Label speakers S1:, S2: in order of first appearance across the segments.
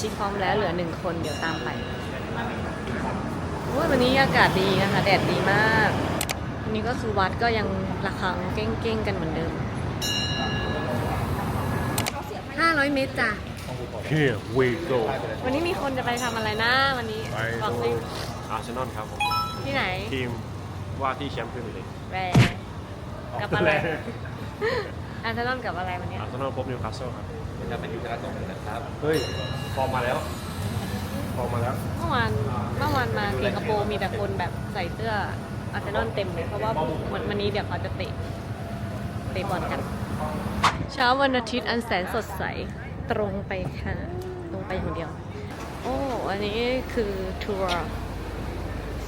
S1: ชิกพร้อมแล้วเหลือหนึ่งคนเดี๋ยวตามไปโอ้ยวันนี้อากาศดีนะคะแดดดีมากวันนี้ก็คือวัดก็ยังระฆังเก้งๆกันเหมือนเดิม500เมตรจ้ะ
S2: Here we go
S1: วันนี้มีคนจะไปทำอะไรนะวันนี้
S2: ไป
S1: บอกสิ
S2: อาร์เซนอลครับผม
S1: ที่ไหน
S2: ทีมว่าที่แชมป์พรีเมียร์ลีก
S1: แรกับอะไร อาร์เซนอลกับอะไรวันนี้
S2: อาร์เซนอลพบนิวคาสเซิลครับ
S3: จะเป็นยูคาราโตะนะครับ
S2: เฮ้ยฟอร์มมาแล้วฟอร์มมาแล้ว
S1: เมื่อวานเมื่อวานมาสิงคโปร์มีแต่คนแบบใส่เสื้ออาร์เซนอลเต็มเลยเพราะว่าวันวันนี้เดี๋ยวเขาจะเตะเตะบอลกัน เช้าวันอาทิตย์อันแสนสดใสตรงไปค่ะตรงไปอย่างเดียว โอ้อันนี้คือทัวร์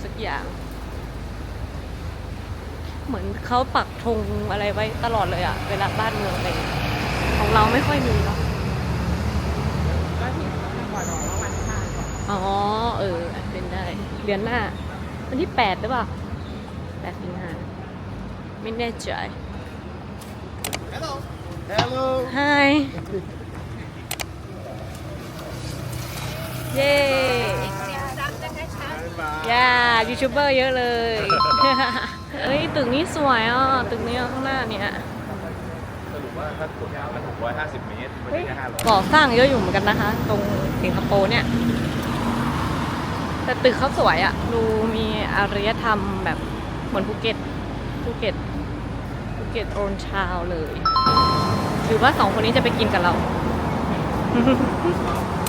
S1: สักอย่าง เหมือนเขาปักธงอะไรไว้ตลอดเลยอะเวลาบ้านเมืองอะไรอย่างเงี้ยของเราไม่ค่อยมีเนาะ
S4: ก็ที่เขาจะก่อนบอกว่าวันชาติก่อน
S1: อ๋อ เออ เป็นได้ เดือนหน้า วันที่แปดหรือเปล่าแปดสิงหาไม่แน่ใจ
S3: Hello
S1: Hi เย้ย่ายูทูบเบอร์เยอะเลยเอ้ยตึกนี้สวยอะตึกนี้ข้างหน้าเนี่ย
S3: สรุปว่าถ้าตรวจมันถูกร้อยห้าสิบเมตรไม่ใช่แค่ห้าร้อย
S1: ก่อสร้างเยอะอยู่เหมือนกันนะคะ ตรงสิงคโปร์เนี่ย แต่ตึกเขาสวยอะดูมีอารยธรรมแบบเหมือนภูเก็ตภูเก็ตภูเก็ตโอนชาวเลย หรือว่าสองคนนี้จะไปกินกับเรา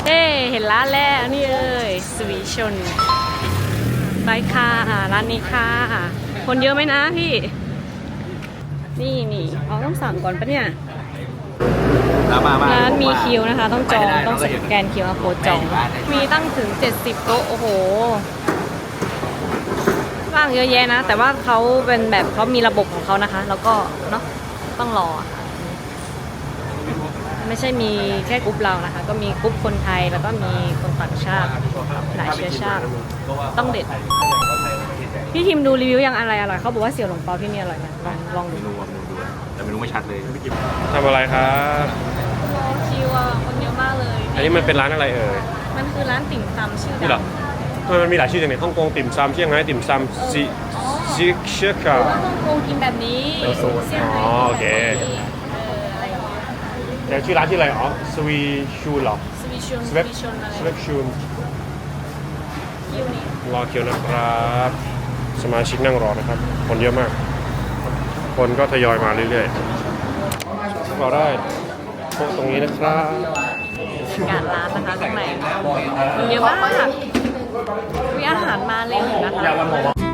S1: เฮ้เห็นร้านแล้วนี่เอ้ยสวีชนไปค่ะร้านนี้ค่ะ คนเยอะไหมนะพี่ นี่นี่เอาต้องสั่งก่อนปะเนี่ย
S3: มามามา
S1: ร้านมีคิวนะคะ ต้องจองต้องสแกนคิวอาโค้ดจอง มีตั้งถึง 70 โต๊ะ โอ้โหว่างเยอะแยะนะ แต่ว่าเขาเป็นแบบเขามีระบบของเขานะคะ แล้วก็เนาะต้องรออะค่ะไม่ใช่มีแค่กรุ๊ปเรานะคะ ก็มีกรุ๊ปคนไทยแล้วก็มีคนต่างชาติหลายเชื้อชาติ ต้องเด็ด พี่ทิมดูรีวิวยังอะไรอร่อยเขาบอกว่าเสี่ยวหลงเปาที่นี่อร่อยนะลองลองดู
S3: เมนูอะเมนูดูนะแต่เมนูไม่ชัดเลย
S2: ทำอะไรครับ
S1: รอคิวอะคนเยอะมากเลย
S2: อันนี้มันเป็นร้านอะไรเอ่ย
S1: มันคือร้านติ่มซำชื่อ
S2: นี่เหร
S1: ดั
S2: องทำไมมันมีหลายชื่อจังเนี่ยฮ่องกงติ่มซำเชียงรายติ่มซำซิซิเชียกา
S1: ว่าฮ่องกงกินแบบนี้
S2: เออโซน
S1: ซี่ยงไฮ้
S2: อ๋อโอเค
S1: กินแบบนี้เอออะไรอย่างเงี้ย
S2: แต่ชื่อร้านที่ออะไรอ๋อสวีชูเหรอ
S1: สวิชน
S2: ส
S1: ส
S2: เว
S1: วิชนอะไร
S2: สเวปชูน
S1: คิวนี้
S2: รอคิวนะครับ สมาชิกนั่งรอนะครับ คนเยอะมาก คนก็ทยอยมาเรื่อยๆเราได้โต๊ะตรงนี้นะครับ
S1: การร้านนะคะข้างในคนเยอะมากมีอาหารมาเลยนะคะ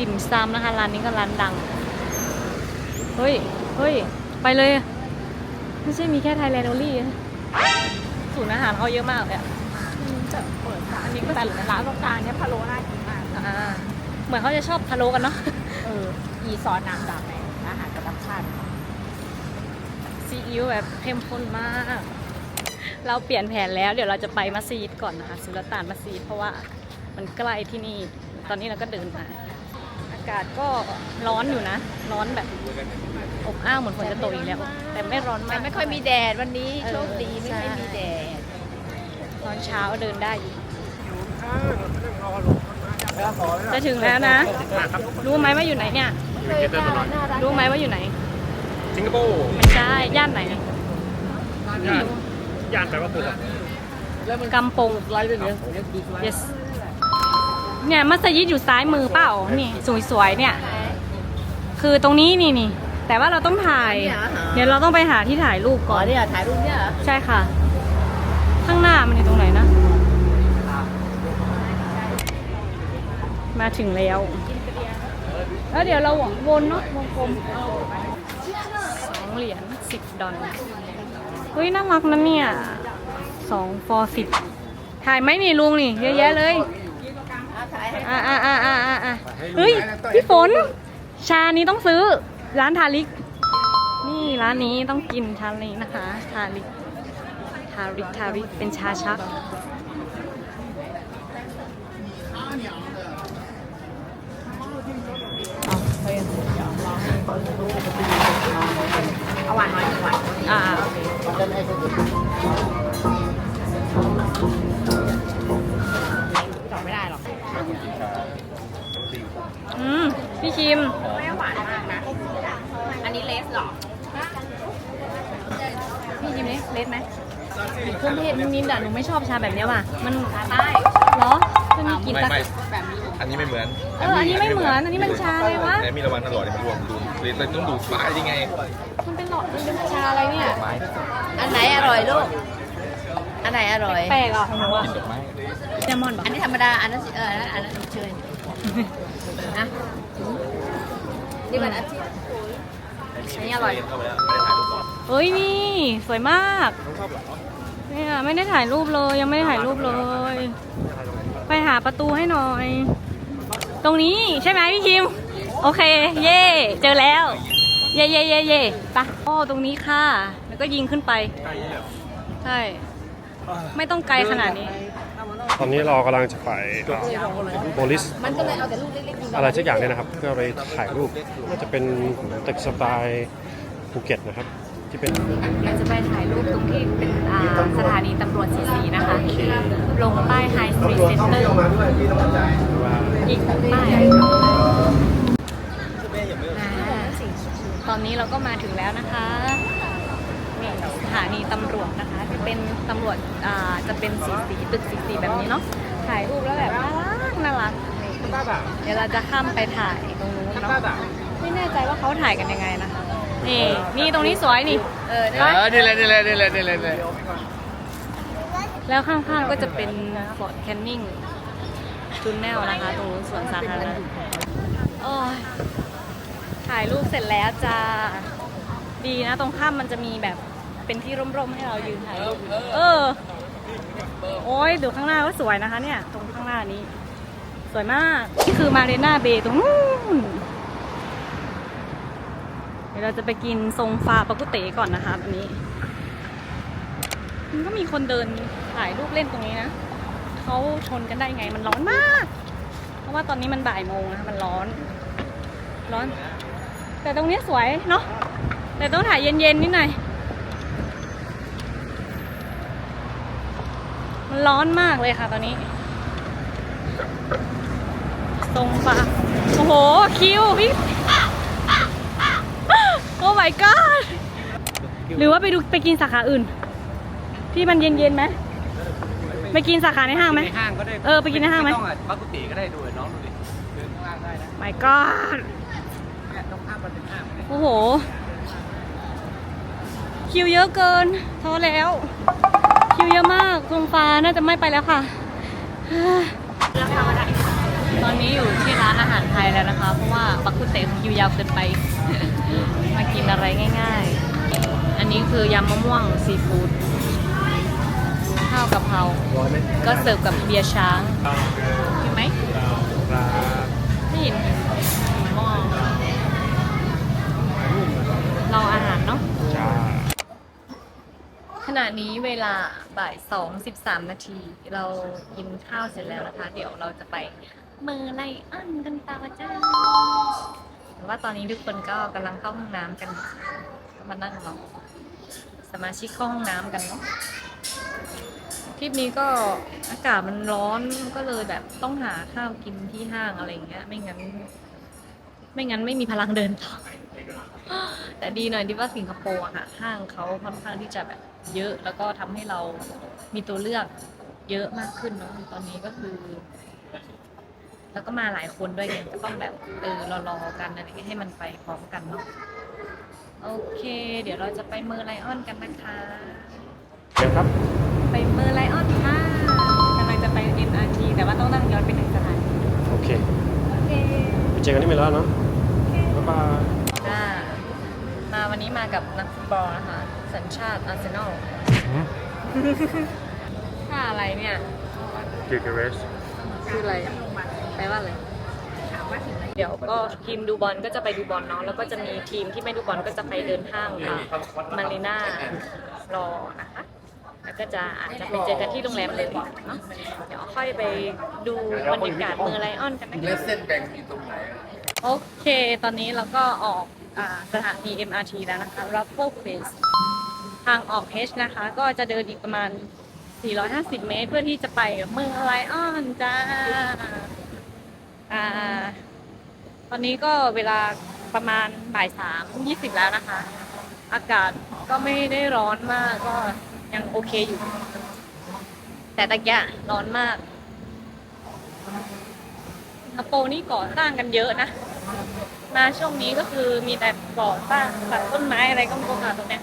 S3: ดิ่
S1: มซำนะคะร้านนี้ก็ร้านดัง เฮ้ย เฮ้ย ไปเลย ไม่ใช่มีแค่ไทยแลนด์โอลี่ศูนย์อาหารเขาเยอะมากเลยอะ
S4: จะเปิดร้านนี้ก็แต่ร้านตรงกลางเนี่ยพะโล้น่ากินมาก
S1: อ่าเหมือนเขาจะชอบพะโล้กันเนาะ
S4: เออ อีซอสน้ำดำแม่อาหารประจำชาติ
S1: ซีอิ๊วแบบเข้มข้นมาก เราเปลี่ยนแผนแล้ว เดี๋ยวเราจะไปมัสยิดก่อนนะคะสุลต่านมัสยิดเพราะว่ามันใกล้ที่นี่ ตอนนี้เราก็เดินมาากาศก็ร้อนอยู่นะ ร้อนแบบอบอ้าวเหมือนฝนจะตกอีกแล้ว แต่ไม่ร้อนมา
S4: แต่
S1: ก
S4: ไม่ค่อยมีแดดวันนี้
S1: เออ
S4: โชคดีไม่ค่อย
S1: ใช่
S4: มีแดด
S1: ตอนเช้าเดินได้อยู่จะถึงแล้วนะ รู้ไหมว่าอยู่ไหนเนี่ย
S4: เลยน่ารักน่ารัก
S1: รู้ไหมว่าอยู่ไหน
S2: สิงคโปร์
S1: ไม่ใช่ ย่านไหน
S2: ย่านย่านแปลว่าตัว
S1: กำปง yes เนี่ยมัสยิดอยู่ซ้ายมือเปล่านี่สวยๆเนี่ย คือตรงนี้นี่นี่แต่ว่าเราต้องถ่าย เดี๋ยวเราต้องไปหาที่ถ่ายรูป
S4: อ๋
S1: ก่
S4: อ
S1: อน
S4: เนี่ยถ่ายรูปเนี่ยเหรอ
S1: ใช่ค่ะ ข้างหน้ามันอยู่ตรงไหนนะ มาถึงแล้วแล้วเดี๋ยวเราวนเนาะวงกลมสองเหรียญสิบดอลเฮ้ยน่ารักนะเนี่ยสองฟอร์สิบถ่ายไหมนี่ลุงนี่ เยอะแยะเลย อ่าอ่าอ่าอ่าอ่าอ่าเฮ้ยพี่ฝน ชานี้ต้องซื้อร้านทาลิก นี่ร้านนี้ต้องกินชานี้นะคะ ทาลิก ทาริกทาริกเป็นชาชัก
S4: เอาหวานหน่อยหวาน
S1: อ่า ชิม
S4: ไม่หวานมากนะ อันนี้เลสเหรอ
S1: พี่ชิมนี่เล็ดไหมเครื่องเทศนิดๆอะหนูไม่ชอบชาแบบเนี้ยว่ะ มัน
S4: ได้
S1: เหรอมันมีกลิ่น
S3: ไม่
S1: ตะ
S3: ไม่
S4: แบบนี้
S3: อันนี้ไม่เหมือน
S1: เอออันนี้ไม่เหมือน อันนี้มันชาอะไรวะ
S3: แต่มีระวังตลอดเลยมันรวมดูเลยเลยต้องดูฝายังไง
S1: มันเป็นหลอดมันเป็นชาอะไรเนี่ย
S3: ไม้
S4: อันไหนอร่อยลูก อันไหนอร่อย
S1: แปลกอะของหนูอะ
S3: กินดอกไม้
S1: แซลมอนปะ
S4: อันนี้ธรรมดา อันนั้นสิเอออันนั้นอันนั้นเชยนะ นี่มันอาทิตย์
S1: อันนี้อร่อย
S3: เข้าไปแล้วไม่ได้ถ่ายรูปก่อน
S1: เฮ้ยนี่ สวยมาก
S3: ต้องชอบเหรอ
S1: เนี่ยไม่ได้ถ่ายรูปเลย ยังไม่ได้ถ่ายรูปเลย ไปหาประตูให้หน่อย ตรงนี้ใช่ไหมพี่คิม โอเค เย่เจอแล้ว เย่เย่เย่เย่ไปะโอ้ตรงนี้ค่ะ แล้วก็ยิงขึ้นไป
S3: ใกล้เนี่ย
S1: ใช่ ไม่ต้องไกลขนาดนี้
S2: ตอนนี้เรากำลังจะไปโพลิส
S4: มันก็เลยเอาแต่ลูกเล็กๆดี
S2: อะไรสักอย่างเนี่ยนะครับ เพื่อไปถ่ายรูปน่าจะเป็นตึกสไตล์ภูเก็ตนะครับ ที่เป็น
S1: เราจะไปถ่ายรูปตรงที่เป็นอ่าสถานีตำรวจสีสีนะคะลงป้ายไฮสตรีทเซ็นเตอร์อีกป้ายอ่าตอนนี้เราก็มาถึงแล้วนะคะนี่สถานีตำรวจนะคะจะ เป็นตำรวจอ่าจะเป็นสีสีตึกสีสีแบบนี้เนาะถ่ายรูปแล้วแบบน่ารักน่ารักนี่เดี๋ยวเราจะข้ามไปถ่ายตรงนู้นเนาะไม่แน่ใจว่าเขาถ่ายกันยังไงนะคะนี่นี่ตรงนี้สวยนี่
S4: เออ
S3: เออนี่แหละนี่แหละนี่แหละนี่แหละนี่แหละ
S1: แล้วข้างๆก็จะเป็นฟอร์ดแคนนิงจุนแนลนะคะ ตรงนู้นสวนสาธารณะโอ้ยถ่ายรูปเสร็จแล้วจ้าดีนะ ตรงข้ามมันจะมีแบบ เป็นที่ร่มๆให้เรายืนถ่ายรูปเออ โอ้ยดูข้างหน้าก็สวยนะคะ เนี่ย ตรงข้างหน้านี้ สวยมากนี่คือมาเรน่าเบย์ตรงนู้นเดี๋ยวเราจะไปกินทรงฟาปากุเตก่อนนะคะตอนนี้ มันก็มีคนเดินถ่ายรูปเล่นตรงนี้นะเขาชนกันได้ไงมันร้อนมาก เพราะว่าตอนนี้มันบ่ายโมงนะคะมันร้อน ร้อน แต่ตรงนี้สวยเนาะแต่ต้องถ่ายเย็นๆนิดหน่อย มันร้อนมากเลยค่ะตอนนี้ ตรงปะโอ้โห คิวพี่ โอ้ my god หรือว่าไปดูไปกินสาขาอื่น ที่มันเย็นๆไหมไปกินสาขาในห้างไหม
S3: ในห้างก็ได้
S1: เออไปกินในห้างไหม
S3: ต้องอะปักกุฏิก็ได้ดูน้องดูดิเดินข้างล่างได้นะ
S1: my god
S3: เนี่ยต้องข้ามมันเป็นห้างเนี่ย
S1: โอ้โห คิวเยอะเกินท้อแล้วคิว เยอะมากตรงฟ้าน่าจะไม่ไปแล้วค่ะตอนนี้อยู่ที่ร้านอาหารไทยแล้วนะคะ เพราะว่าบักกุเตะคิวยาวเกินไป มากินอะไรง่าย ๆ อันนี้คือยำมะม่วงซีฟู้ดข้าวกะเพรา
S2: ร้อยไหม
S1: ก็เสิร์ฟกับเบียร์ช้างเห็นไหม
S2: ครับ
S1: ไม่เห็นหม้อรออาหารเนาะ
S2: จ้า
S1: ขณะนี้เวลา บ่ายสองสิบสามนาที เรากินข้าวเสร็จแล้วนะคะ เดี๋ยวเราจะไปเมอร์ไลอันกันตาจ้าแต่ว่าตอนนี้ทุกคนก็กำลังเข้าห้องน้ำกันก็มานั่งรอสมาชิกเข้าห้องน้ำกันเนาะทริปนี้ก็อากาศมันร้อนก็เลยแบบต้องหาข้าวกินที่ห้างอะไรเงี้ย ไม่งั้น ไม่งั้นไม่มีพลังเดินต่อแต่ดีหน่อยที่ว่าสิงคโปร์อะค่ะห้างเขาค่อนข้างที่จะแบบ เยอะแล้วก็ทำให้เรามีตัวเลือกเยอะมากขึ้นเนาะตอนนี้ก็คือ แล้วก็มาหลายคนด้วยไงก็ต้องแบบเออรอๆกันอะไรอย่างเงี้ยให้มันไปพร้อมกันเนาะโอเค เดี๋ยวเราจะไปเมอร์ไลออนกันนะคะ
S2: เดี๋ยวครับ
S1: ไปเมอร์ไลออนค่ะกำลังจะไป MRT แต่ว่าต้องนั่งย้อนไปหนึ่งสถานี
S2: โอเค
S1: โอเค
S2: ไปเจอกันที่เมลอนเนาะบ๊ายบาย
S1: อ่ามาวันนี้มากับนักฟุตบอลนะคะ สัญชาติอาร์เซนอลค่าอะไรเนี่ย
S2: กิกเรส
S1: คืออะไรอะแปลว่าอะไร เดี๋ยวก็ทีมดูบอลก็จะไปดูบอลเนาะแล้วก็จะมีทีมที่ไม่ดูบอลก็จะไปเดินห้างค่ะมารีน่ารอนะคะ แล้วก็จะอาจจะไปเจอกันที่โรงแรมเลยเนาะเดี๋ยวค่อยไปดูบรรยากาศเมืองไลออนกันนะคะ
S3: และเส้นแบ่งอยู่ตรงไหนอะ
S1: โอเค ตอนนี้เราก็ออกอาสถานี MRT แล้วนะคะ Raffles Place ทางออก H นะคะ ก็จะเดินอีกประมาณ 450 เมตร เพื่อที่จะไปเมืองไลออนจ้าอ่า ตอนนี้ก็เวลาประมาณบ่ายสามยี่สิบแล้วนะคะ อากาศก็ไม่ได้ร้อนมากก็ยังโอเคอยู่ แต่ตะกี้ร้อนมากสิงคโปร์นี่ก่อสร้างกันเยอะนะ มาช่วงนี้ก็คือมีแต่ก่อสร้างตัดต้นไม้อะไรก็ไม่รู้ค่ะตรงเนี้ย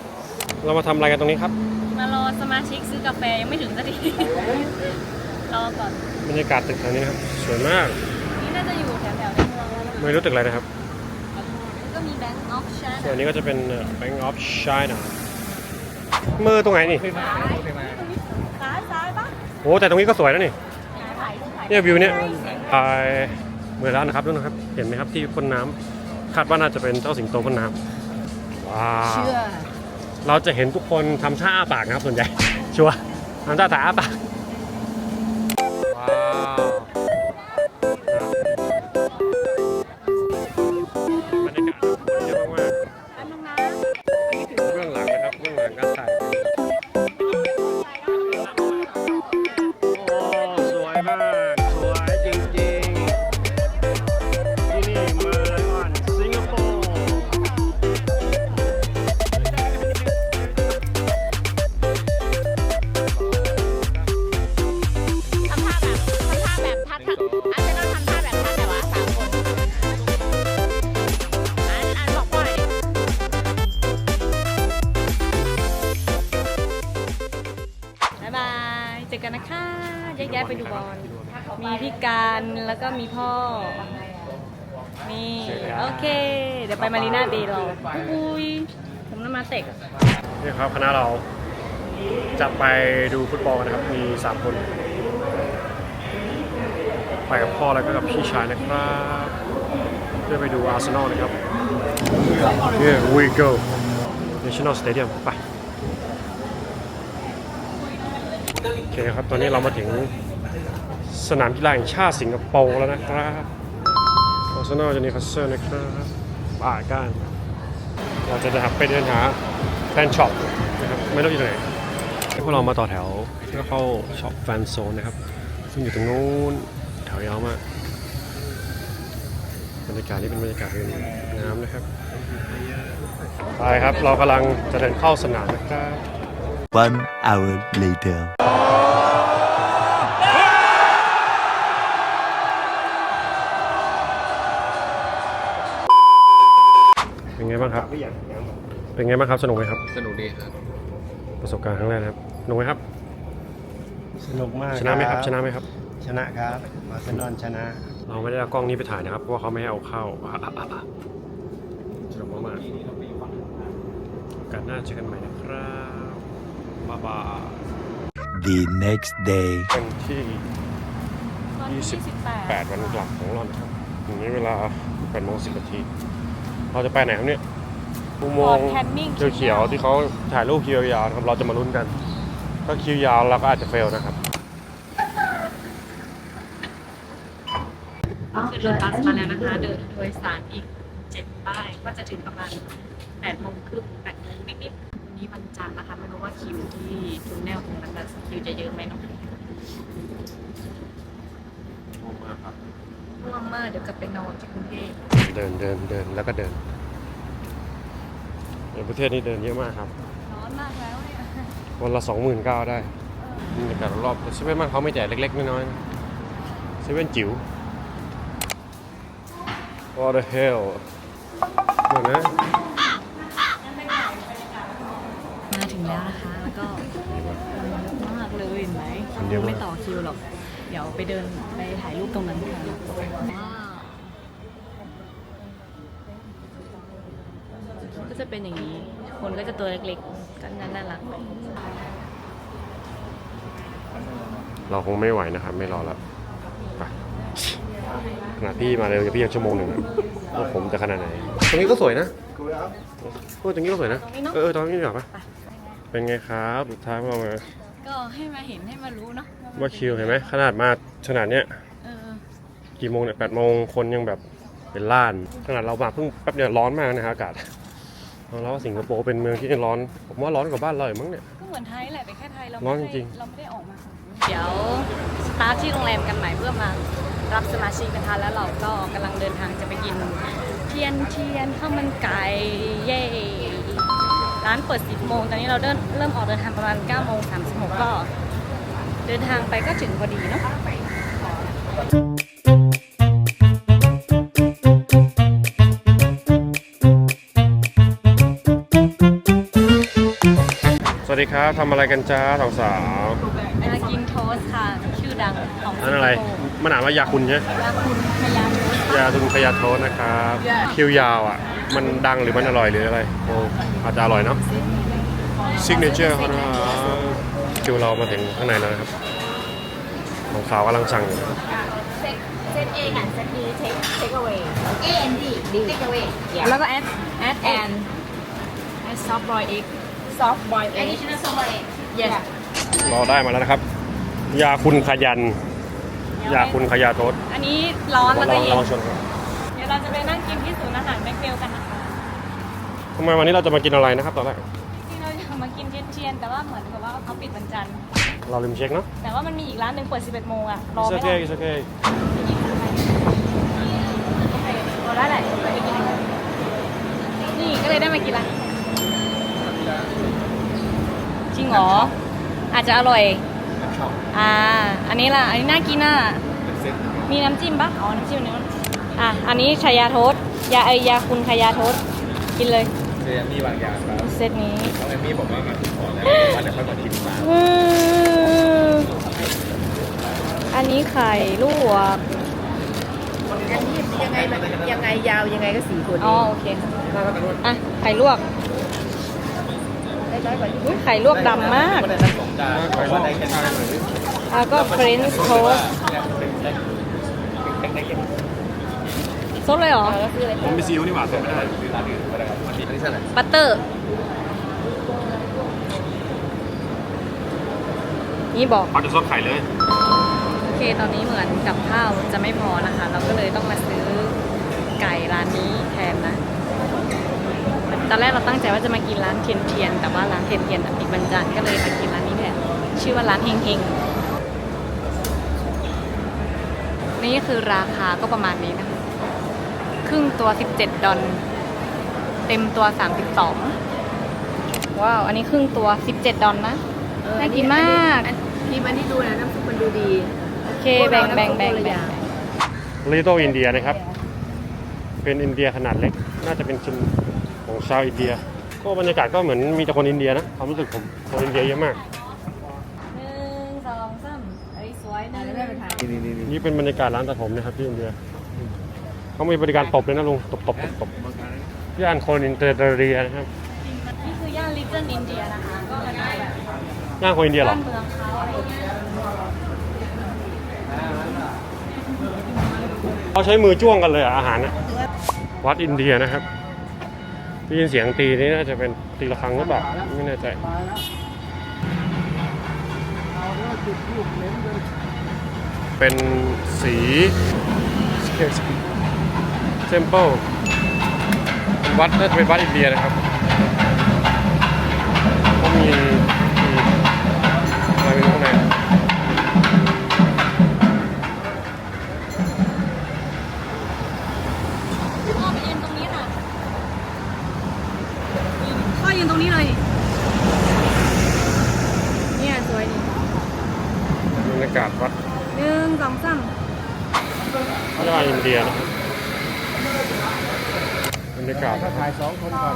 S2: เรามาทำอะไรกันตรงนี้ครับ
S1: มารอสมาชิกซื้อกาแฟยังไม่ถึงสักที รอก่อน
S2: บรรยากาศตึกแถวนี้นะครับ สวยมาก
S1: นี่น่าจะอยู่แถวๆในเมืองแล้วนะ
S2: ไม่รู้ตึกอะไรนะครับ
S1: แล้วก็มีแบงก์ออฟชา
S2: ส่วนนี้ก็จะเป็น Bank of China เมื่อตรงไหนนี่
S1: ซ้ายซ้ายปะ
S2: โอ้แต่ตรงนี้ก็สวยแล้วนี่
S1: ถ่ายถ่าย
S2: เนี่ยวิวเนี่ยไปเมื่อแล้วนะครับทุกคนครับ เห็นไหมครับที่พ่นน้ำคาดว่าน่าจะเป็นเจ้าสิงโตพ่นน้ำว้าว
S4: เชื่อ
S2: เราจะเห็นทุกคนทำท่าอ้าปากนะครับส่วนใหญ่ชัวร์ทำท่าถา
S4: อ้า
S1: ปาก ไปมารีนาเบย์รออุ้ยผมน้ำมาเตก
S2: นี่ครับคณะเราจะไปดูฟุตบอลกันนะครับ มี3คน ไปกับพ่อแล้วก็กับพี่ชายนะครับเพื่อไปดูอาร์เซนอลนะครับ Here we go National Stadium ไปโอเคครับ ตอนนี้เรามาถึงสนามกีฬาแห่งชาติสิงคโปร์แล้วนะครับอาร์เซนอลจะนีคัสเซิลนะครับ ป่าก้านเราจะไปเดินหาแฟนช็อปนะครับไม่รู้อยู่ไหนพวกเรามาต่อแถวเพื่อเข้าช็อปแฟนโซนนะครับ ซึ่งอยู่ตรงนู้นแถวยาวมากบรรยากาศนี่เป็นบรรยากาศริมน้ำนะครับไปครับเรากำลังจะเดินเข้าสนามนะครับ
S5: One hour later.
S2: ครับ เป็นไงบ้างครับ สนุกไหมครับ
S3: สนุกดีครับ
S2: ประสบการณ์ครั้งแรกนะครับสนุกไหมครับ
S6: สนุกมาก
S2: ชนะไหมครับ ชนะไหมครับ
S6: ชนะครับ มาร์เซนอลชนะ
S2: เราไม่ได้เอากล้องนี้ไปถ่ายนะครับ เพราะว่าเขาไม่ให้เอาเข้าสนุกมากๆโอกาสหน้าเจอกันใหม่นะครับบ๊ายบาย
S5: The next day.
S2: เป็นที่
S1: ตอนที่
S2: 28 วันหลักของเรานะครับอย่างนี้เวลา8โมง10นาที เราจะไปไหนครับเนี่ย อุโมงค์
S1: Fort Canning
S2: เขียวๆที่เขาถ่ายรูปคิวยาวๆนะครับเราจะมาลุ้นกัน ถ้าคิวยาวเราก็อาจจะเฟลนะครับ
S1: คือรถบัสมาแล้วนะคะ เดินโดยสารอีกเจ็ดป้าย ก็จะถึงประมาณแปดโมงครึ่งแปดโมงนิดๆวันนี้วันจันทร์นะคะ ไม่รู้ว่าคิวที่ทุนแนลตรงนั้นจะคิวจะเยอะไหมเนาะง่วงมากเดี๋ยวกลับไปนอนที่กรุงเทพ
S2: เดินเดินเดินแล้วก็เดิน ในประเทศนี้เดินเยอะมากครับ
S1: ร้อนมากแล้วเนี่ย
S2: วันละสองหมื่นเก้าได้บรรยากาศรอบๆแต่เซเว่นบ้านเขาไม่แต่เล็กๆ น้อยๆนะเซเว่นจิ๋ว What the hell เดี๋ยวนะ
S1: มาถึงแล้วนะคะแล้วก็มากเลยเห็นไหม
S2: คนเยอะมาก
S1: ไม่ต่อคิวหรอก เดี๋ยวไปเดินไปถ่ายรูปตรงนั้นกันว้าวก็ จะเป็นอย่างนี้ คนก็จะตัวเล็กๆก็น่ารัก
S2: เราคงไม่ไหวนะครับ ไม่รอแล้วไปขนาดพี่มาเร็วจะพี่ยังชั่วโมงหนึ่งอะโอ้ผมจะขนาดไหน ตรงนี้ก็สวยนะโอ้ตรงนี้ก็สวยนะเออเออตรงนี้ดีกว่าปะเป็นไงครับสุดท้ายเรามา
S1: ก็ให้มาเห็นให้มารู้เนาะ
S2: ว่าคิวเห็นไหมขนาดมาขนาดเนี้ย
S1: เออ
S2: กี่โมงเนี่ยแปดโมงคนยังแบบเป็นล้าน ขนาดเรามาเพิ่งแป๊บเดียวร้อนมากนะฮะอากาศเอา แล้วว่าสิงคโปร์เป็นเมืองที่ร้อน ผมว่าร้อนกว่าบ้านเราอีกมั้งเนี่ย
S1: ก็เหมือนไทยแหละไปแค่ไทยเรา
S2: ร้อน
S1: ไม่
S2: จริ
S1: ได้
S2: ง
S1: เราไม่ได้ออกมา เดี๋ยวสตาร์ทที่โรงแรมกันใหม่เพื่อมารับสมาชิกนะคะแล้วเราก็กำลังเดินทางจะไปกิน เทียนเทียนข้าวมันไก่เย่ร้านเปิด 10 โมง ตอนนี้เราเดินเริ่มออกเดินทางประมาณ 9 โมง 36 ก็ เดินทางไปก็ถึงพอดีเนาะ
S2: ครับทำอะไรกันจ้าสาวสาว
S1: มากินโทสต์ค่ะ ชื่อดังของ
S2: ๆอันนั้นอะไร มันอ่านว่ายาคุณใช่ไหม
S1: ยาคุณพยาโทสต์
S2: ยาตุนขยาโทษนะครับ คิวยาวอะ มันดังหรือมันอร่อยหรืออะไรโอ้อาจจะอร่อยเนาะซิกเนเจอร์เขานะคิวเรามาถึงข้างในแล้วนะครับของสาวกำลังสั่งอยู่
S4: เซตเซตเอค่ะเซตบีเทคเทคเอาไว้เอแอนดีดีเทคเอาไว้
S1: แล้วก็แอดแอดแอนแอดซอฟต์บอยเอ็ก
S4: ซ อฟต์บอยเอ็กซ์ additional soft boiled egg
S1: yes
S2: เราได้มาแล้วนะครับ ยาคุณขยัน ยาคุณขยาโทษ
S1: อันนี้ร้อนแล้ว
S2: ล
S1: ก็
S2: อง
S1: เย็
S2: ล
S1: น
S2: องชนกัน
S1: เดี๋ยวเราจะไปนั่งกินที่ศูนย์อาหารแม็กเบลกันนะคะ
S2: ทำไมวันนี้เราจะมากินอะไรนะครับตอนแรก
S1: จริงๆเราจะมากินเทียนๆแต่ว่าเหมือนกับว่าเขาปิดวันจันทร์
S2: เราลืมเช็คเนาะ
S1: แต่ว่ามันมีอีกร้านหนึ่งเปิด 11 โมงอะรอ
S2: โอ
S1: ไม่
S2: เค
S1: ได้
S2: โอเค
S1: โอเครอได้แหละไปกินนี่ก็เลยได้มากินละจริ งเหรอ อาจจะอร่อย อ่า อันนี้ล่ะ อันนี้น่ากินอะ มีน้ำจิ้มปะอ๋อ น้ำจิ้มนี้อะ อันนี้ชายาโทษยาไอยาคุณชายาโทษกินเลย
S3: เจมี่บางอย่างครับ
S1: เซตนี้
S3: น้องเอมี่บอกว่ามาถึงก่อนแล้วว่าเดี๋ยวค่อยมาชิมร้าน
S1: อืมอันนี้ไข่ลวก
S4: อันนี้ยังไงมันยังไงยาวยังไงก็สี่คน
S1: อ๋อโอเคค่ะอะไข่ลวก
S4: ได้ร้ อยกว่าที่
S1: อุ๊ยไข่ลวกดำมาก
S3: ก็ได้ทั้งสองจานเพราะว่าได้แค่จานหรือ
S1: แล้วก็เฟรนช์โทสซดเลยเหรอ
S2: ผมไปซีอิ๊วนี่หว่าไม่ได้
S3: ร้านอื่นก็ได้ครับอันนี้อันนี้เท่าไหร่
S1: บัตเตอร์ นี่บอก
S2: เขาจะซดไข่เลย
S1: โอเค ตอนนี้เหมือนกับข้าวจะไม่พอนะคะ เราก็เลยต้องมาซื้อไก่ร้านนี้แทนนะ ตอนแรกเราตั้งใจว่าจะมากินร้านเทียนเทียนๆแต่ว่าร้านเทียนเทียนปิดบรรจันก็เลยมากินร้านนี้แทนชื่อว่าร้านเฮงเฮงนี่คือราคาก็ประมาณนี้นะคะครึ่งตัว 17 ดอลเต็มตัว 32 ว้าว อันนี้ครึ่งตัว 17 ดอลนะน่ากินมาก
S4: ที่มันที่ดูนะน้ำซุปมันดูดี
S1: โอเค แบ่งแบ่งแบ่ง
S4: คนละ
S1: แบ่
S4: อย่างง
S2: ลิโตอินเดียนะครับ เป็นอินเดียขนาดเล็ก น่าจะเป็นชิ้น ของชาวอินเดีย ก็บรรยากาศก็เหมือนมีแต่คนอินเดียนะความรู้สึกผมคนอินเดียเยอะมาก
S1: หนึ่งสองสามอันนี้สวยหนึ่ง
S3: นี่นี่นี่
S2: นี่เป็นบรรยากาศร้านตัดผมนะครับที่อินเดียเขามีบริการตบเลยนะลุงตบตบตบตบย่านคนอินเตอร์เรียนะครับ
S1: นี่คือย่านลิตเติ้ลอินเดียนะคะ ก็เป็นแบบ
S2: ย่านคนอินเดียเหร
S1: บ้า
S2: อ
S1: นเมืองเขาอะไรอย่างเงี้ย
S2: เขาใช้มือจ้วงกันเลยอะอาหารนะวัดอินเดียนะครับ ได้ยินเสียงตีนี่น่าจะเป็นตีระฆังหรือเปล่าไม่แน่ใจเป็นสีเทมเปิลวัดน่าจะเป็นวัดอินเดียนะครับก็มีมี
S1: เดี
S2: ยนะบรรยากาศ
S6: ถ่ายสองคนก่อน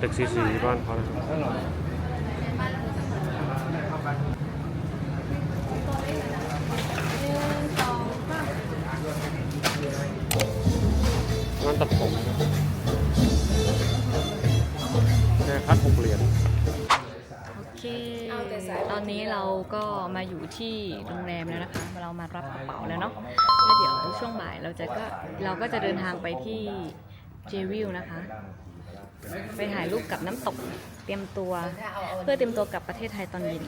S2: ด็กสีสีบ้านเขานะครับ
S6: นี้
S2: เรา
S1: ก็มาอยู่ที่โรงแรมแล้วนะคะ เรามารับกระเป๋าแล้วเนาะแล้วเดี๋ยวช่วงบ่ายเราจะก็เราก็จะเดินทางไปที่เจวิลนะคะ ไปถ่ายรูปกับน้ำตกเตรียมตัว เพื่อเตรียมตัวกลับประเทศไทยตอนเย็น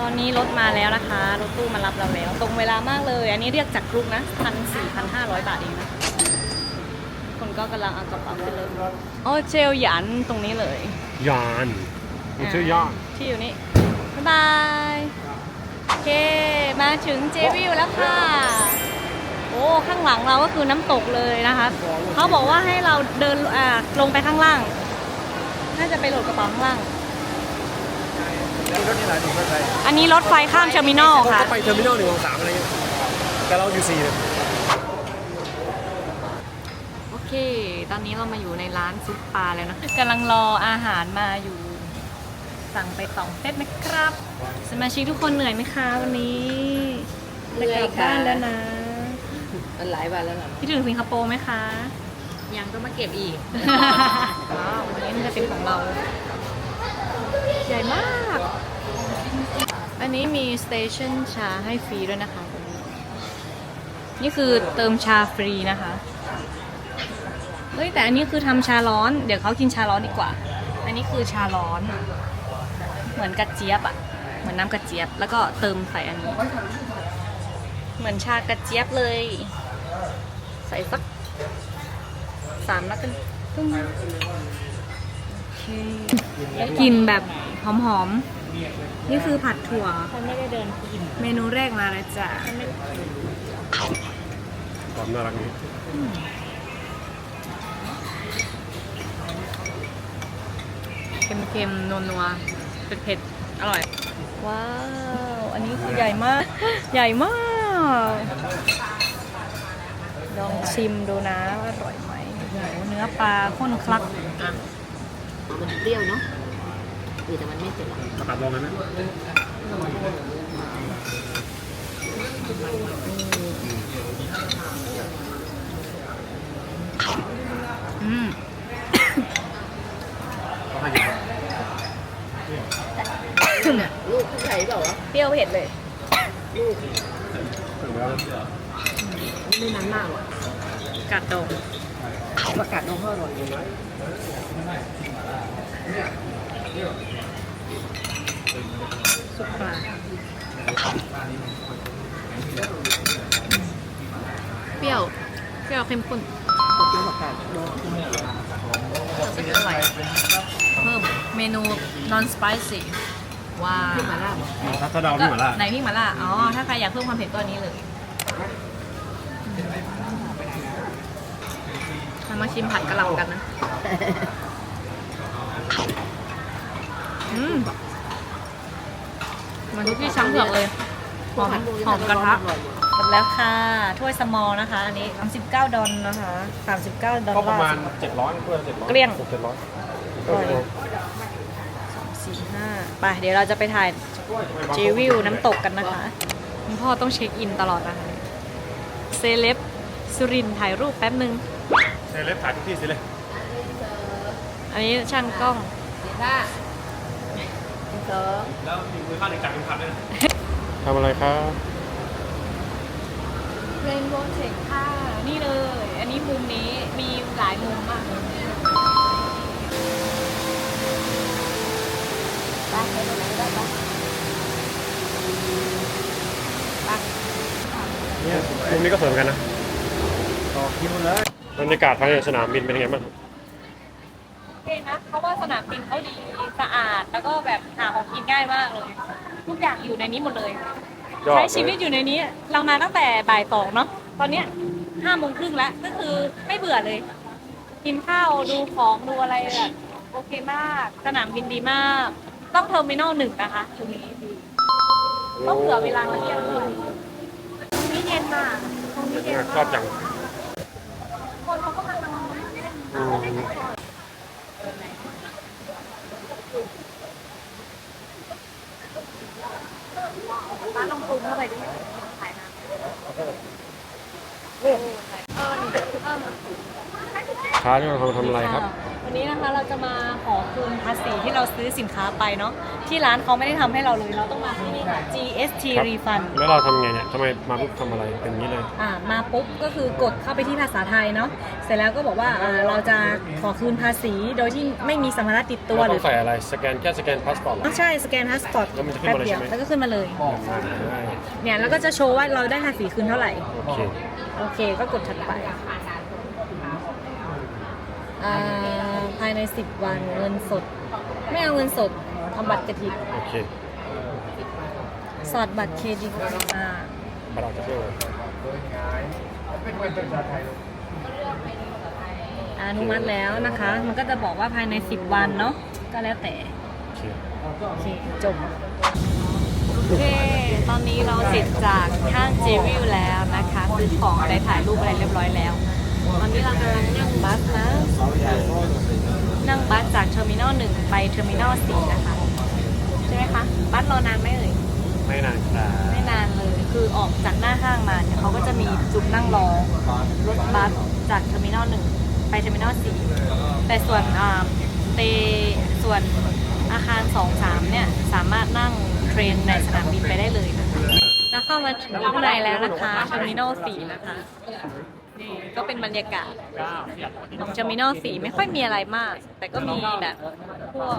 S1: ตอนนี้รถมาแล้วนะคะ รถตู้มารับเราแล้ว ตรงเวลามากเลย อันนี้เรียกจากกรุกนะพันสี่พันห้าร้อยบาทเองนะ คนก็กำลังเอากระเป๋าขึ้นรถโอ้เจลหยันตรงนี้เลย
S2: ยานมันชื่อยาน
S1: ที่อยู่นี่ บ๊ายบาย โอเค มาถึงเจวิลแล้วค่ะ โอ้ ข้างหลังเราก็คือน้ำตกเลยนะคะ เขาบอกว่าให้เราเดินอ่าลงไปข้างล่าง น่าจะไปโหลดกระเป๋าข้างล่าง
S6: รถนี่หลายถึงก็ใช่
S1: อันนี้รถไฟข้ามเทอร์มินอลค่ะ
S2: ก็ไปเทอร์มินอลหนึ่งของสามอะไรเงี้ยแต่เราอยู่สี่เนี่ย
S1: โอเค ตอนนี้เรามาอยู่ในร้านซุปปลาแล้วนะกำลังรออาหารมาอยู่ สั่งไปสองเซตนะครับ สมาชิกทุกคนเหนื่อยไหมคะวันนี้จะกลับบ้านแล้วนะ
S4: มันหลายวันแล้วเหรอ
S1: คิดถึงสิงคโปร์ไหมคะ
S4: ยังต้องมาเก็บอีก
S1: ว้าววันนี้มันจะเป็นของเรา ใหญ่มาก อันนี้มีสเตชันชาให้ฟรีด้วยนะคะ นี่คือเติมชาฟรีนะคะ เฮ้ยแต่อันนี้คือทำชาร้อน เดี๋ยวเขากินชาร้อนดีกว่า อันนี้คือชาร้อนเห มือนกระเจี๊ยบอะเหมือนน้ำกระเจี๊ยบ แล้วก็เติมใส่อันนี้ เหมือนชากระเจี๊ยบเลย ใส่สักสามแล้วกันตึ้งโอเคกลินแบบหอมๆ นี่คือผัดถั่ว
S4: ฉันไม่ได้เดินกิน
S1: เมนูแรกมาแล้วจ้ะ
S2: ความน่ารักนี้
S1: เค็มๆนัวๆ เผ็ดๆ อร่อย ว้าว อันนี้คือใหญ่มาก ใหญ่มาก ลองชิมดูนะว่าอร่อยไหมโอ้โหเนื้อปลาข้นคลัก
S4: มันเปรี้ยวเนาะเออแต่มันไม่เผ็ดหรอก
S2: ประกาศลองเลยไหม
S1: อืม
S4: ลูกผู้ชายเปล่าวะ
S1: เปรี้ยวเผ็ดเลย
S2: ถึงแล้ว
S4: ไม่มันมากหรอก
S1: กัดดง
S4: ประกาศน้องพ่ออร่อย
S1: สุดปลาเปรี้ยว เปรี้ยวเข้มข้น
S4: ขอบคุณประกาศดอง
S1: อร่อยเพิ่มเมนู non spicy ว่า
S4: พี่มาล่า
S2: ถ้าถ้าเดาพี่มาล่า
S1: ไหนพี่มาล่าอ๋อ ถ้าใครอยากเพิ่มความเผ็ดตัวนี้เลยมาชิมผัดกะเหล่ากันนะอืมมันทุกที่ช้างเผือกเลยหอมหอมกระทะหมดแล้วค่ะ ถ้วยสมอลนะคะ อันนี้ 39 ดอลนะคะ 39 ดอลลาร์
S2: ก็ประมาณ
S1: 700
S2: เพื่อน700
S1: เกลี้ยง700 ไปเดี๋ยวเราจะไปถ่ายเจวิวน้ำตกกันนะคะคุณพ่อต้องเช็คอินตลอดนะคะเซเลบสุรินทร์ถ่ายรูปแป๊บนึง
S2: เซเลบถ่ายทุกที่สิเลย
S1: อันนี้ช่างกล้อง
S4: ค่ะสอง
S2: แล้วมีมือข้างหนึ่งจับเป็นขับด้วยทำอะไรครับ
S1: เรนโบว์เทคค่ะ นี่เลย อันนี้มุมนี้มีหลายมุมมากเลย
S4: ไปไปตรงไหนได้ปะ
S2: เนี่ยมุมนี้ก็สวยเหมือนกันนะ
S6: ต่อคิวเลย
S2: บรรยากาศภายในสนามบินเป็นยังไงบ้างครับ
S1: โอเคนะ เพราะว่าสนามบินเขาดีสะอาด แล้วก็แบบหาของกินง่ายมากเลย ทุกอย่างอยู่ในนี้หมดเลย
S2: ยอด
S1: ใช้
S2: เลย
S1: ชีวิตอยู่ในนี้ เรามาตั้งแต่บ่ายสองเนาะ ตอนเนี้ยห้าโมงครึ่งแล้ว ก็คือไม่เบื่อเลย กินข้าวดูของดูอะไรแบบโอเคมาก สนามบินดีมาก ต้องเทอร์มินอลหนึ่งนะคะตรงนี้ต้องเผื่อเวลามาเที่ยวด้วยตรงนี้เย็นมากตรงนี้เย็นมากช
S2: อบจังคนเขาก็มาทำ
S1: งานร้านลงทุน
S2: เข้า
S1: ไปด้วยขายน้ำ
S2: ค้านี่เราทำอะไรครับ
S1: นนี้นะคะเราจะมาขอคืนภาษีที่เราซื้อสินค้าไปเนาะที่ร้านเขาไม่ได้ทำให้เราเลยเราต้องมาที่นี่ค่ะ GST
S2: ครับ
S1: refund
S2: แล้วเราทำไงเนี่ยทำไมมาปุ๊บทำอะไรเป็นอย่างนี้เลย
S1: อ่ามาปุ๊บก็คือกดเข้าไปที่ภาษาไทยเนาะเสร็จแล้วก็บอกว่าอ่าเราจะขอคืนภาษีโดยที่ไม่มีสัมภาระติดตัว
S2: เรา
S1: ห
S2: ต้
S1: รืออง
S2: ใส่อะไร สแกนแค่สแกนพาสปอร์ต
S1: อ๋อใช่สแกนพาสปอร์ต
S2: แล้วมันจะขึ้น
S1: แป๊บ
S2: มาเลย
S1: เดียว
S2: ใช่ไหม
S1: แล้วก็ขึ้นมาเลย
S2: อ่าได้
S1: เนี่ยแล้วก็จะโชว์ว่าเราได้ภาษีคืนเท่าไหร่
S2: โอเค
S1: โอเคก็กดถัดไปอ่าภายใน 10 วันเงินสด ไม่เอาเงินสดทำบัตรกระถิบ
S2: โอเค
S1: สอดบัตรเครดิตอ่า
S2: บัตรออกจากเที่ยวเลย
S1: อนุมัติแล้วนะคะ มันก็จะบอกว่าภายใน 10 วันเนาะก็แล้วแต่
S2: โอเค
S1: โอเคจบโอเคตอนนี้เราเสร็จจากห้างเจวิลแล้วนะคะซื้อของอะไรถ่ายรูปอะไรเรียบร้อยแล้ว ตอนนี้เรากำลังนั่งบัสนะ นั่งบัสจากเทอร์มินอลหนึ่งไปเทอร์มินอลสี่นะคะ ใช่ไหมคะ บัสรอนานไหมเอ่ย
S2: ไม่นานครับ
S1: ไม่นานเลย คือออกจากหน้าห้างมาเนี่ยเขาก็จะมีจุดนั่งรอรถบัสจากเทอร์มินอลหนึ่งไปเทอร์มินอลสี่แต่ส่วนอ่าเตส่วนอาคารสองสามเนี่ยสามารถนั่งเทรนในสนามบินไปได้เลยนะคะแล้วเข้ามาถึงข้างในแล้วนะคะเทอร์มินอลสี่นะคะนี่ ก็เป็นบรรยากาศของเทอร์มินอลสีไม่ค่อยมีอะไรมาก แต่ก็มีแบบพวก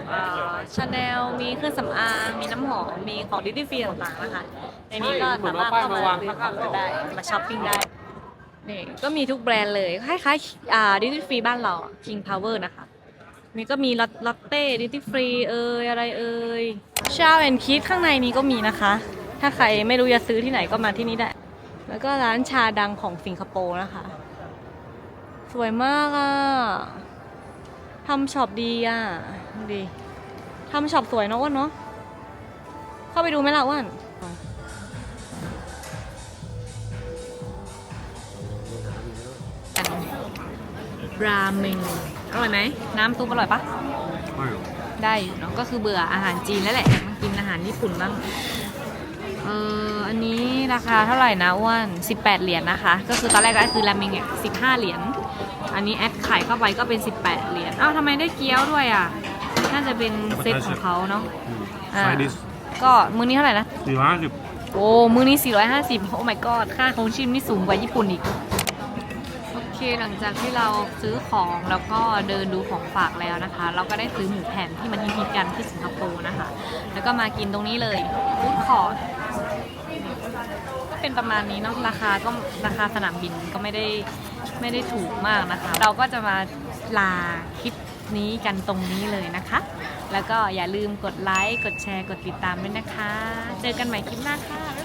S1: ชาแนลมีเครื่องสำอางมีน้ำหอมมีของดิสนีย์ฟรีต่างๆนะคะในนี้ก็สามารถเข้ามาซื้อของกันได้มาช้อปปิ้งได้นี่ก็มีทุกแบรนด์เลยคล้ายๆอ่าดิสนีย์ฟรีบ้านเรา King Power นะคะนี่ก็มีลอตลอตเต้ดิสนีย์ฟรีเอ่ยอะไรเอ่ยชาแอนคิดข้างในนี้ก็มีนะคะ ถ้าใครไม่รู้จะซื้อที่ไหนก็มาที่นี่ได้ แล้วก็ร้านชาดังของสิงคโปร์นะคะ สวยมากอะทำช็อปดีอะดูดีทำช็อปสวยเนอะอ้วนเนาะเข้าไปดูไหมล่ะอ้วนราเมงอร่อยไหมน้ำซุปอร่อยปะ
S2: ไม่หรอก
S1: ได้อยู่เนาะก็คือเบื่ออาหารจีนแล้วแหละมากินอาหารญี่ปุ่นบ้างเอออันนี้ราคาเท่าไหร่นะอ้วน18 เหรียญนะคะ ก็คือตอนแรกก็คือราเมงเนี่ย15 เหรียญ อันนี้แอดไข่เข้าไปก็เป็น 18 เหรียญอ้าวทำไมได้เกี๊ยวด้วยอะ น่าจะเป็นเซตของเขาเนาะอ่าก็มื้อนี้เท่าไหร่นะ
S2: สี่ร้อยห้าสิบ
S1: โอ้ มื้อนี้ 450 โอ้ my god ค่าของชิมนี่สูงกว่าญี่ปุ่นอีก โอเค หลังจากที่เราซื้อของแล้วก็เดินดูของฝากแล้วนะคะ เราก็ได้ซื้อหมูแผ่นที่มันฮิตๆกันที่สิงคโปร์นะคะ แล้วก็มากินตรงนี้เลยฟูดคอร์ทก็เป็นประมาณนี้เนาะ ราคาก็ราคาสนามบินก็ไม่ได้ ไม่ได้ถูกมากนะคะ เราก็จะมาลาคลิปนี้กันตรงนี้เลยนะคะ แล้วก็อย่าลืมกดไลค์ กดแชร์ กดติดตามด้วยนะคะ เจอกันใหม่คลิปหน้าค่ะ